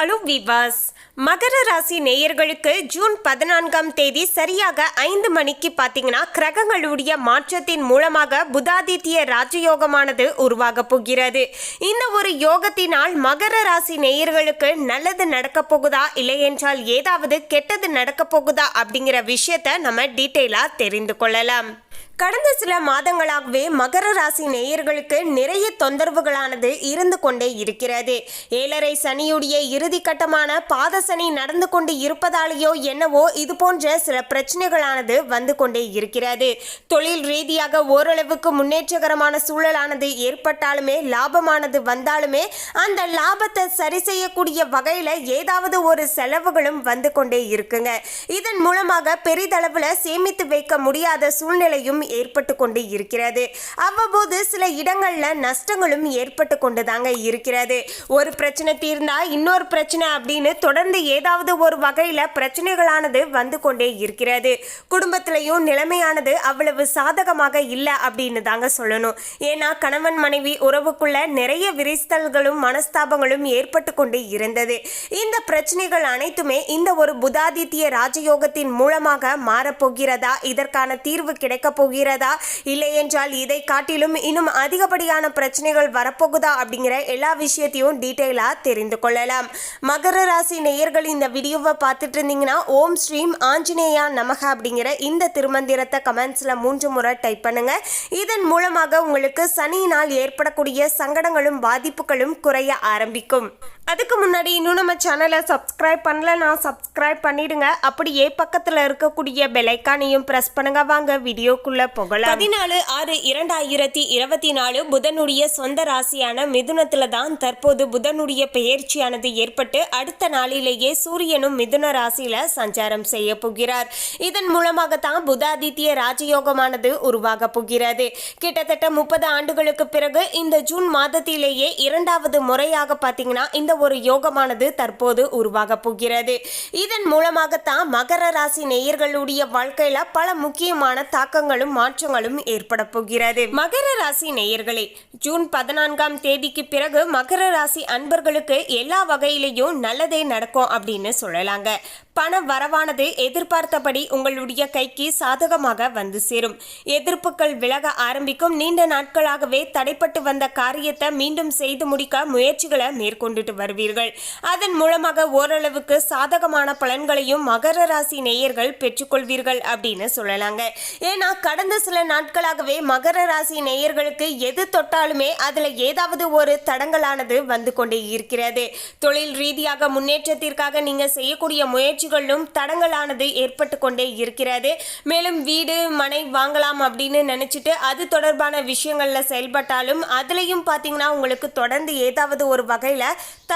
Hello விவாஸ் மகர ராசி நேயர்களுக்கு June பதினான்காம் தேதி சரியாக ஐந்து மணிக்கு பார்த்தீங்கன்னா கிரகங்களுடைய மாற்றத்தின் மூலமாக புதாதித்ய ராஜயோகமானது உருவாக போகிறது. இந்த ஒரு யோகத்தினால் மகர ராசி நேயர்களுக்கு நல்லது நடக்க போகுதா? இல்லை என்றால் ஏதாவது கெட்டது நடக்க போகுதா? அப்படிங்கிற விஷயத்தை நம்ம டீட்டெயிலாக தெரிந்து கொள்ளலாம். கடந்த சில மாதங்களாகவே மகர ராசி நேயர்களுக்கு நிறைய தொந்தரவுகளானது இருந்து கொண்டே இருக்கிறது. ஏழரை சனியுடைய இறுதி கட்டமான பாத சனி நடந்து கொண்டு இருப்பதாலேயோ என்னவோ இது போன்ற சில பிரச்சனைகளானது வந்து கொண்டே இருக்கிறது. தொழில் ரீதியாக ஓரளவுக்கு முன்னேற்றகரமான சூழலானது ஏற்பட்டாலுமே லாபமானது வந்தாலுமே அந்த லாபத்தை சரி செய்யக்கூடிய வகையில் ஏதாவது ஒரு செலவுகளும் வந்து கொண்டே இருக்குங்க. இதன் மூலமாக பெரிதளவில் சேமித்து வைக்க முடியாத சூழ்நிலையும் ஏற்பட்டு கொண்டு இருக்கிறது. அவ்வப்போது சில இடங்களில் நஷ்டங்களும் ஏற்பட்டு கொண்டு தாங்க இருக்கிறது. ஒரு பிரச்சனை தீர்ந்தா இன்னொரு பிரச்சனை அப்படின்னு தொடர்ந்து ஏதாவது ஒரு வகையில் பிரச்சனைகளானது வந்து கொண்டே இருக்கிறது. குடும்பத்திலையும் நிலைமையானது அவ்வளவு சாதகமாக இல்லை அப்படின்னு தாங்க சொல்லணும். ஏன்னா கணவன் மனைவி உறவுக்குள்ள நிறைய விரிசல்களும் மனஸ்தாபங்களும் ஏற்பட்டு கொண்டு இருந்தது. இந்த பிரச்சனைகள் அனைத்துமே இந்த ஒரு புதாதித்ய ராஜயோகத்தின் மூலமாக மாறப்போகிறதா? இதற்கான தீர்வு கிடைக்கப் போகிறது? இல்லை என்றால் இதை காட்டிலும் இன்னும் அதிகப்படியான பிரச்சனைகள் வரப்போகுதா அப்படிங்கிற எல்லா விஷயத்தையும் டீட்டெயிலாக தெரிந்து கொள்ளலாம். மகர ராசி நேயர்கள் இந்த வீடியோவை பார்த்துட்டு இருந்தீங்கன்னா ஓம் ஸ்ரீம் ஆஞ்சநேயா நமக அப்படிங்கிற இந்த திருமந்திரத்தை கமெண்ட்ஸில் மூன்று முறை டைப் பண்ணுங்க. இதன் மூலமாக உங்களுக்கு சனியினால் ஏற்படக்கூடிய சங்கடங்களும் பாதிப்புகளும் குறைய ஆரம்பிக்கும். அதுக்கு முன்னாடி இன்னும் நம்ம சேனலை சப்ஸ்கிரைப் நான் சப்ஸ்கிரைப் பண்ணிடுங்க. அப்படியே பக்கத்தில் இருக்கக்கூடிய பெலைக்கானையும் ப்ரெஸ் பண்ணுங்க. வாங்க வீடியோக்குள்ள போகலாம். பதினாலு ஆறு இரண்டாயிரத்தி இருபத்தி நாலு புதனுடைய சொந்த ராசியான மிதுனத்துல தான் தற்போது புதனுடைய பெயர்ச்சியானது ஏற்பட்டு அடுத்த நாளிலேயே சூரியனும் மிதுன ராசியில சஞ்சாரம் செய்ய போகிறார். இதன் மூலமாக தான் புதாதித்ய ராஜயோகமானது உருவாக போகிறது. கிட்டத்தட்ட முப்பது ஆண்டுகளுக்கு பிறகு இந்த ஜூன் மாதத்திலேயே இரண்டாவது முறையாக பார்த்தீங்கன்னா இந்த ஒரு யோகமானது தற்போது உருவாக போகிறது. இதன் மூலமாகத்தான் மகர ராசி நேயர்களுடைய வாழ்க்கையில பல முக்கியமான தாக்கங்களும் மாற்றங்களும் ஏற்பட போகிறது. மகர ராசி நேயர்களே ஜூன் பதினான்காம் தேதிக்கு பிறகு மகர ராசி அன்பர்களுக்கு எல்லா வகையிலையும் நல்லதே நடக்கும் அப்படின்னு சொல்லலாங்க. பண வரவானது எதிர்பார்த்தபடி உங்களுடைய கைக்கு சாதகமாக வந்து சேரும். எதிர்ப்புகள் விலக ஆரம்பிக்கும். நீண்ட நாட்களாகவே தடைப்பட்டு வந்த காரியத்தை மீண்டும் செய்து முடிக்க முயற்சிகளை மேற்கொண்டுட்டு வருவீர்கள். அதன் மூலமாக ஓரளவுக்கு சாதகமான பலன்களையும் மகர ராசி நேயர்கள் பெற்றுக்கொள்வீர்கள் அப்படின்னு சொல்லலாங்க. ஏன்னா கடந்த சில நாட்களாகவே மகர ராசி நேயர்களுக்கு எது தொட்டாலுமே அதுல ஏதாவது ஒரு தடங்கலானது வந்து கொண்டே இருக்கிறது. தொழில் ரீதியாக முன்னேற்றத்திற்காக நீங்க செய்யக்கூடிய முயற்சிகளிலும் தடங்கலானது ஏற்பட்டு கொண்டே இருக்கிறது. மேலும் வீடு மனை வாங்கலாம் அப்படின்னு நினைச்சிட்டு அது தொடர்பான விஷயங்கள்ல செயல்பட்டாலும் அதுலயும் பாத்தீங்கன்னா உங்களுக்கு தொடர்ந்து ஏதாவது ஒரு வகையில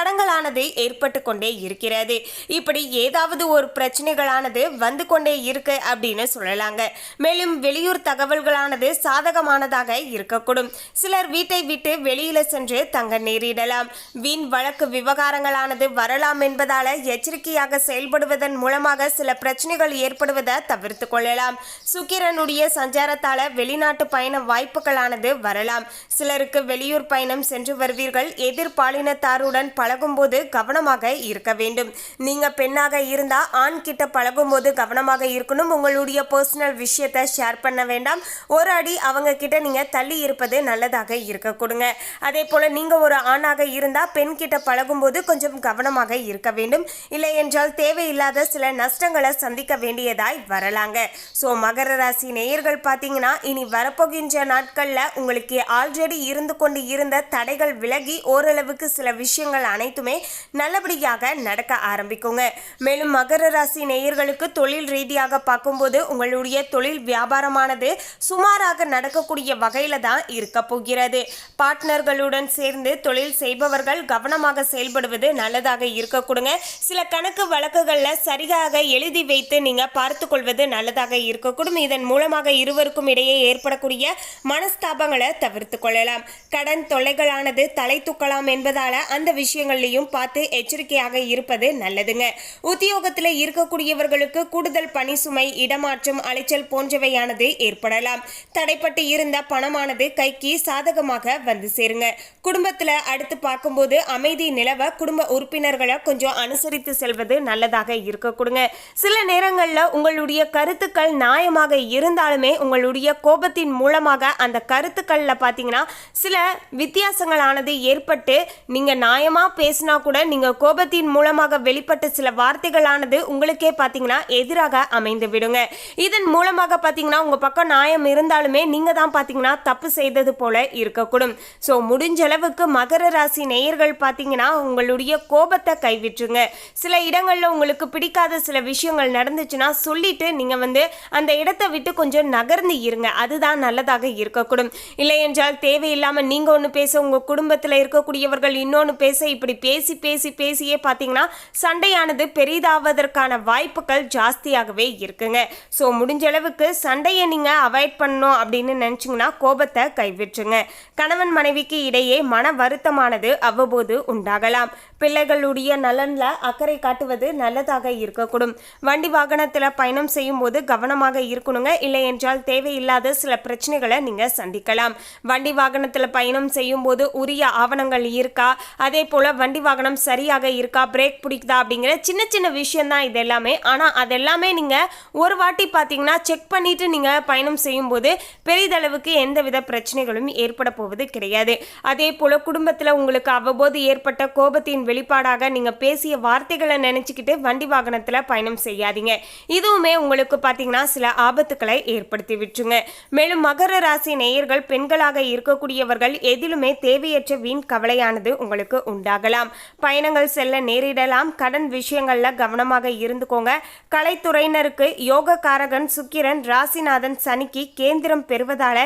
தடங்களானது ஏற்பட்டு கொண்டே இருக்கிறது. இப்படி ஏதாவது ஒரு பிரச்சனைகளானது வந்து கொண்டே இருக்கு அப்படின்னு சொல்லலாங்க. மேலும் வெளியூர் தகவல்களானது சாதகமானதாக இருக்கக்கூடும். சிலர் வீட்டை விட்டு வெளியில சென்று தங்க நேரிடலாம். வீண் வழக்கு விவகாரங்களானது வரலாம் என்பதால எச்சரிக்கையாக செயல்படுவதன் மூலமாக சில பிரச்சனைகள் ஏற்படுவதை தவிர்த்து கொள்ளலாம். சுக்கிரனுடைய சஞ்சாரத்தால வெளிநாட்டு பயண வாய்ப்புகளானது வரலாம். சிலருக்கு வெளியூர் பயணம் சென்று வருவீர்கள். எதிர்பாலினத்தாருடன் பழகும்போது கவனமாக இருக்க வேண்டும். நீங்க பெண்ணாக இருந்தா ஆண் கிட்ட பழகும்போது கவனமாக இருக்கணும். உங்களுடைய பர்சனல் விஷயத்தை ஷேர் பண்ண வேண்டாம். ஒரு அடி அவங்க கிட்ட நீங்க தள்ளி இருப்பது நல்லதாக இருக்க கொடுங்க. அதே போல நீங்க ஒரு ஆணாக இருந்தா பெண் கிட்ட பழகும்போது கொஞ்சம் கவனமாக இருக்க வேண்டும். இல்லை என்றால் தேவையில்லாத சில நஷ்டங்களை சந்திக்க வேண்டியதாய் வரலாங்க. ஸோ மகர ராசி நேயர்கள் பார்த்தீங்கன்னா இனி வரப்போகின்ற நாட்களில் உங்களுக்கு ஆல்ரெடி இருந்து கொண்டு இருந்த தடைகள் விலகி ஓரளவுக்கு சில விஷயங்கள் அனைத்துமே நல்லபடியாக நடக்க ஆரம்பிக்குங்க. மேலும் மகர ராசி நேயர்களுக்கு தொழில் ரீதியாக பார்க்கும்போது உங்களுடைய தொழில் வியாபாரமானது சுமாராக நடக்கக்கூடிய வகையில தான் இருக்க போகிறது. பார்ட்னர்களுடன் சேர்ந்து தொழில் செய்பவர்கள் கவனமாக செயல்படுவது நல்லதாக இருக்க கொடுங்க. சில கணக்கு வழக்குகளில் சரியாக எழுதி வைத்து நீங்க பார்த்து கொள்வது நல்லதாக இருக்கக்கூடும் இதன் மூலமாக இருவருக்கும் இடையே ஏற்படக்கூடிய மனஸ்தாபங்களை தவிர்த்து கொள்ளலாம். கடன் தொல்லைகளானது தலை தூக்கலாம் என்பதால் அந்த விஷயம் விஷயங்கள்லையும் பார்த்து எச்சரிக்கையாக இருப்பது நல்லதுங்க. உத்தியோகத்தில் இருக்கக்கூடியவர்களுக்கு கூடுதல் பணி சுமை இடமாற்றம் அலைச்சல் போன்றவையானது ஏற்படலாம். தடைப்பட்டு இருந்த பணமானது கைக்கு சாதகமாக வந்து சேருங்க. குடும்பத்தில் அடுத்து பார்க்கும்போது அமைதி நிலவ குடும்ப உறுப்பினர்களை கொஞ்சம் அனுசரித்து செல்வது நல்லதாக இருக்க கொடுங்க. சில நேரங்களில் உங்களுடைய கருத்துக்கள் நியாயமாக இருந்தாலுமே உங்களுடைய கோபத்தின் மூலமாக அந்த கருத்துக்களில் பார்த்தீங்கன்னா சில வித்தியாசங்களானது ஏற்பட்டு நீங்கள் நியாயமாக பேசினா கூட நீங்கள் கோபத்தின் மூலமாக வெளிப்பட்ட சில வார்த்தைகளானது உங்களுக்கே பார்த்தீங்கன்னா எதிராக அமைந்து விடுங்க. இதன் மூலமாக பார்த்தீங்கன்னா உங்கள் பக்கம் நியாயம் இருந்தாலுமே நீங்கள் தான் பார்த்தீங்கன்னா தப்பு செய்தது போல இருக்கக்கூடும். ஸோ முடிஞ்ச அளவுக்கு மகர ராசி நேயர்கள் பார்த்தீங்கன்னா உங்களுடைய கோபத்தை கைவிட்டுருங்க. சில இடங்களில் உங்களுக்கு பிடிக்காத சில விஷயங்கள் நடந்துச்சுன்னா சொல்லிட்டு நீங்கள் வந்து அந்த இடத்தை விட்டு கொஞ்சம் நகர்ந்து இருங்க. அதுதான் நல்லதாக இருக்கக்கூடும். இல்லை என்றால் தேவையில்லாமல் நீங்கள் ஒன்று பேச உங்கள் குடும்பத்தில் இருக்கக்கூடியவர்கள் இன்னொன்று பேச இப்படி பேசி பேசி பேசியே பார்த்தீங்கன்னா சண்டையானது பெரிதாவதற்கான வாய்ப்புகள் ஜாஸ்தியாகவே இருக்குங்க. ஸோ முடிஞ்ச அளவுக்கு சண்டையை நீங்கள் அவாய்ட் பண்ணணும் அப்படின்னு நினச்சிங்கன்னா கோபத்தை கைவிட்டுருங்க. கணவன் மனைவிக்கு இடையே மன வருத்தமானது அவ்வப்போது உண்டாகலாம். பிள்ளைகளுடைய நலனில் அக்கறை காட்டுவது நல்லதாக இருக்கக்கூடும். வண்டி வாகனத்தில் பயணம் செய்யும் போது கவனமாக இருக்கணுங்க. இல்லை என்றால் தேவையில்லாத சில பிரச்சனைகளை நீங்கள் சந்திக்கலாம். வண்டி வாகனத்தில் பயணம் செய்யும் போது உரிய ஆவணங்கள் இருக்கா? அதே போல் வண்டி வாகனம் சரியாக இருக்கா? பிரேக் பிடிக்குதா? அப்படிங்கிற சின்ன சின்ன விஷயம்தான் இது எல்லாமே ஆனால் அதெல்லாமே நீங்கள் ஒரு வாட்டி பார்த்தீங்கன்னா செக் பண்ணிட்டு நீங்கள் பயணம் செய்யும்போது பெரிதளவுக்கு எந்தவித பிரச்சனைகளும் ஏற்பட போவது கிடையாது. அதே போல் குடும்பத்தில் உங்களுக்கு அவ்வப்போது ஏற்பட்ட கோபத்தின் வெளிப்பாடாக நீங்கள் பேசிய வார்த்தைகளை நினச்சிக்கிட்டு வண்டி வாகனத்தில் பயணம் செய்யாதீங்க. இதுவுமே உங்களுக்கு பார்த்தீங்கன்னா சில ஆபத்துக்களை ஏற்படுத்தி விட்டுருங்க. மேலும் மகர ராசி நேயர்கள் பெண்களாக இருக்கக்கூடியவர்கள் எதிலுமே தேவையற்ற வீண் கவலையானது உங்களுக்கு உண்டாகலாம். பயணங்கள் செல்ல நேரிடலாம். கடன் விஷயங்களில் கவனமாக இருந்துக்கோங்க. கலைத்துறையினருக்கு யோக காரகன் சுக்கிரன் ராசிநாதன் சனிக்கு கேந்திரம் பெறுவதால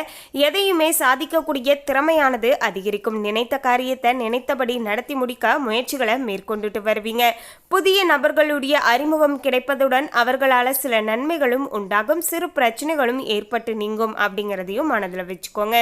எதையுமே சாதிக்கக்கூடிய திறமையானது அதிகரிக்கும். நினைத்த காரியத்தை நினைத்தபடி நடத்தி முடிக்க முயற்சி முயற்சிகளை மேற்கொண்டுட்டு வருவீங்க. புதிய நபர்களுடைய அறிமுகம் கிடைப்பதுடன் அவர்களால் சில நன்மைகளும் உண்டாகும் சிறு பிரச்சனைகளும் ஏற்பட்டு நீங்கும் அப்படிங்கிறதையும் மனதில் வச்சுக்கோங்க.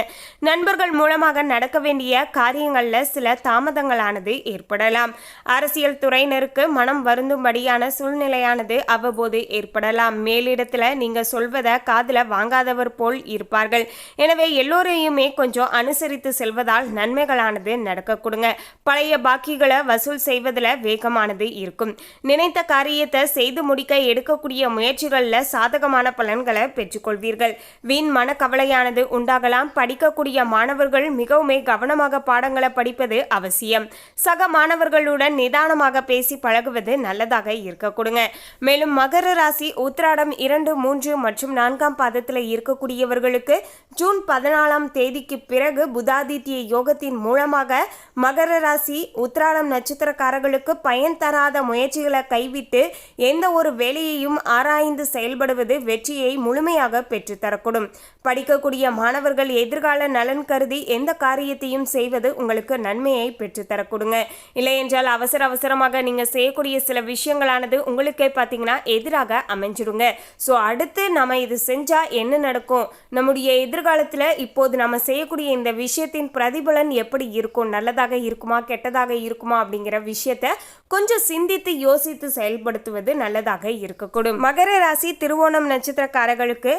நண்பர்கள் மூலமாக நடக்க வேண்டிய காரியங்களில் சில தாமதங்களானது ஏற்படலாம். அரசியல் துறையினருக்கு மனம் வருந்தும்படியான சூழ்நிலையானது அவ்வப்போது ஏற்படலாம். மேலிடத்தில் நீங்கள் சொல்வதை காதில் வாங்காதவர் போல் இருப்பார்கள். எனவே எல்லோரையுமே கொஞ்சம் அனுசரித்து செல்வதால் நன்மைகளானது நடக்க கொடுங்க. பழைய பாக்கிகளை வசூல் செய்வதில் வேகமானது இருக்கும். நினைத்த காரியத்தை செய்து முடிக்க எடுக்கக்கூடிய முயற்சிகளில் சாதகமான பலன்களை பெற்றுக்கொள்வீர்கள். வீண் மனக்கவலையானது உண்டாகலாம். படிக்கக்கூடிய மாணவர்கள் மிகவுமே கவனமாக பாடங்களை படிப்பது அவசியம். சக மாணவர்களுடன் நிதானமாக பேசி பழகுவது நல்லதாக இருக்க கொடுங்க. மேலும் மகர ராசி உத்திராடம் இரண்டு மூன்று மற்றும் நான்காம் பாதத்தில் இருக்கக்கூடியவர்களுக்கு ஜூன் பதினாலாம் தேதிக்கு பிறகு புதாதித்ய யோகத்தின் மூலமாக மகர ராசி உத்திராடம் நட்சத்திரக்காரர்களுக்கு பயன் தராத முயற்சிகளை கைவிட்டு எந்த ஒரு வேலையையும் ஆராய்ந்து செயல்படுவது வெற்றியை முழுமையாக பெற்றுத்தரக்கூடும் படிக்கக்கூடிய மாணவர்கள் எதிர்கால நலன் கருதி எந்த காரியத்தையும் செய்வது உங்களுக்கு நன்மையை பெற்றுத்தரக்கூடுங்க இல்லையென்றால் அவசர அவசரமாக நீங்கள் செய்யக்கூடிய சில விஷயங்களானது உங்களுக்கே பார்த்தீங்கன்னா எதிராக அமைஞ்சிடுங்க. ஸோ அடுத்து நம்ம இது செஞ்சால் என்ன நடக்கும்? நம்முடைய எதிர்காலத்தில் இப்போது நம்ம செய்யக்கூடிய இந்த விஷயத்தின் பிரதிபலன் எப்படி இருக்கும்? நல்லதாக இருக்குமா? கெட்டதாக இருக்குமா? அப்படிங்கிற விஷயத்த கொஞ்சம் சிந்தித்து யோசித்து செயல்படுத்துவது நல்லதாக இருக்கக்கூடும். மகர ராசி திருவோணம் நட்சத்திரக்காரர்களுக்கு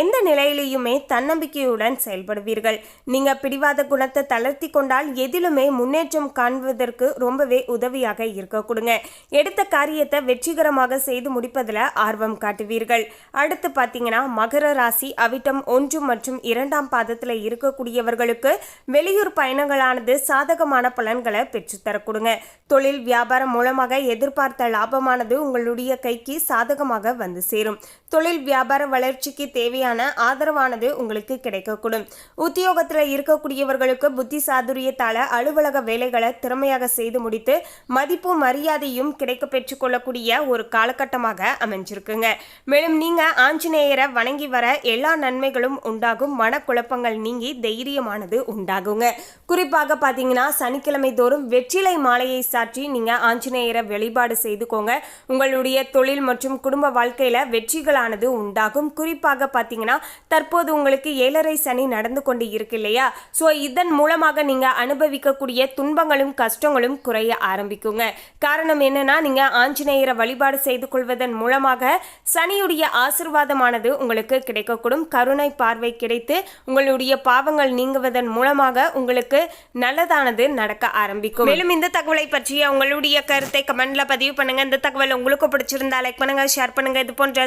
எந்த நிலையிலையுமே தன்னம்பிக்கையுடன் செயல்படுவீர்கள். நீங்க பிடிவாத குணத்தை தளர்த்தி கொண்டால் எதிலுமே முன்னேற்றம் காண்பதற்கு ரொம்பவே உதவியாக இருக்க கொடுங்க. எடுத்த காரியத்தை வெற்றிகரமாக செய்து முடிப்பதில் ஆர்வம் காட்டுவீர்கள். அடுத்து பார்த்தீங்கன்னா மகர ராசி அவிட்டம் ஒன்று மற்றும் இரண்டாம் பாதத்தில் இருக்கக்கூடியவர்களுக்கு வெளியூர் பயணங்களானது சாதகமான பலன்களை பெற்றுத்தரக்கூடுங்க தொழில் வியாபாரம் மூலமாக எதிர்பார்த்த லாபமானது உங்களுடைய கைக்கு சாதகமாக வந்து சேரும். தொழில் வியாபார வளர்ச்சிக்கு தேவையான ஆதரவானது உங்களுக்கு கிடைக்கக்கூடும். உத்தியோகத்தில் இருக்கக்கூடியவர்களுக்கு புத்தி சாதுரியத்தால அலுவலக வேலைகளை திறமையாக செய்து முடித்து மதிப்பு மரியாதையும் கிடைக்க பெற்றுக்கொள்ளக்கூடிய ஒரு காலகட்டமாக அமைஞ்சிருக்குங்க. மேலும் நீங்க ஆஞ்சநேயரை வணங்கி வர எல்லா நன்மைகளும் உண்டாகும். மனக்குழப்பங்கள் நீங்கி தைரியமானது உண்டாகுங்க. குறிப்பாக பார்த்தீங்கன்னா சனிக்கிழமை தோறும் வெற்றிலை மாலையை சாற்றி நீங்க ஆஞ்சநேயரை வழிபாடு செய்துக்கோங்க. உங்களுடைய தொழில் மற்றும் குடும்ப வாழ்க்கையில வெற்றிகள் ஆனது உண்டாகும். குறிப்பாக பார்த்தீங்கன்னா தற்போது உங்களுக்கு ஏழரை சனி நடந்து கொண்டு இருக்கு இல்லையா? ஸோ இதன் மூலமாக நீங்கள் அனுபவிக்கக்கூடிய துன்பங்களும் கஷ்டங்களும் குறைய ஆரம்பிக்குங்க. காரணம் என்னன்னா நீங்கள் ஆஞ்சநேயரை வழிபாடு செய்து கொள்வதன் மூலமாக சனியுடைய ஆசிர்வாதமானது உங்களுக்கு கிடைக்கக்கூடும். கருணை பார்வை கிடைத்து உங்களுடைய பாவங்கள் நீங்குவதன் மூலமாக உங்களுக்கு நல்லதானது நடக்க ஆரம்பிக்கும். மேலும் இந்த தகவலை பற்றிய உங்களுடைய கருத்தை கமெண்ட்ல பதிவு பண்ணுங்க. இந்த தகவல் உங்களுக்கு பிடிச்சிருந்தா லைக் பண்ணுங்க ஷேர் பண்ணுங்க. இது போன்ற